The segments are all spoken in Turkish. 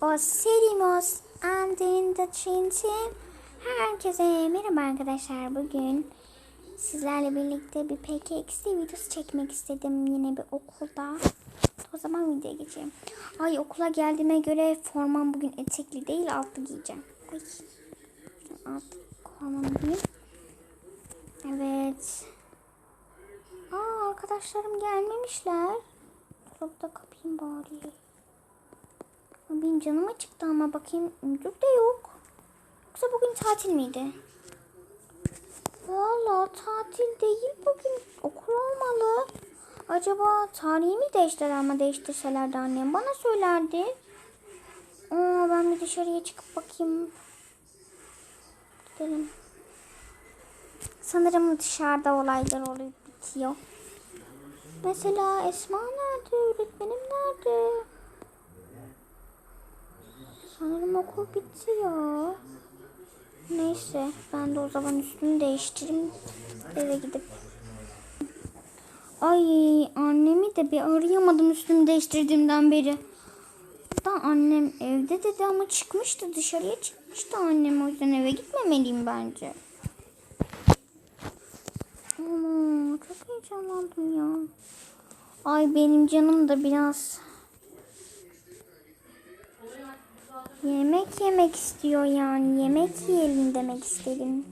O serimos andin the chintin. Herkese merhaba arkadaşlar. Bugün sizlerle birlikte bir PKXD videosu çekmek istedim. Yine bir okulda. O zaman videoya geçelim. Ay okula geldiğime göre formam bugün etekli değil altlı giyeceğim. Ay. Alt formamı giyeyim. Evet. Aa arkadaşlarım gelmemişler. Da kapayım bari. Benim canım acıktı ama bakayım müdür de yok. Yoksa bugün tatil miydi? Valla tatil değil bugün okul olmalı. Acaba tarihi mi değiştiler ama değiştirselerdi annem bana söylerdi. Aa, ben bir dışarıya çıkıp bakayım. Gidelim. Sanırım dışarıda olaylar oluyor bitiyor. Mesela Esma nerede? Öğretmenim nerede? Sanırım okul bitti ya. Neyse ben de o zaman üstümü değiştireyim. Eve gidip. Ay annemi de bir arayamadım üstümü değiştirdiğimden beri. Da annem evde dedi ama çıkmıştı dışarıya çıkmıştı annem o yüzden eve gitmemeliyim bence. Ama çok heyecanlandım ya. Ay benim canım da biraz yemek yemek istiyor yani. Yemek yiyelim demek istedim.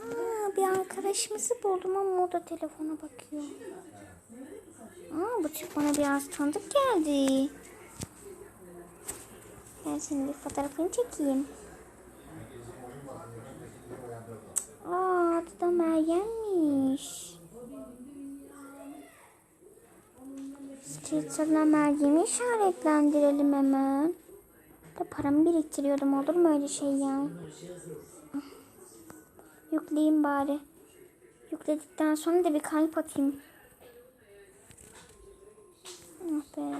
Aa, bir arkadaşımızı buldum ama o da telefona bakıyor. Aa, bu tip bana biraz tanıdık geldi. Ben senin bir fotoğrafını çekeyim. Aa, adı da Meryem'miş. Twitter'ına Meryem'i işaretlendirelim hemen. Da paramı biriktiriyordum olur mu öyle şey ya? Yükleyeyim bari. Yükledikten sonra da bir kalp atayım. Ah be.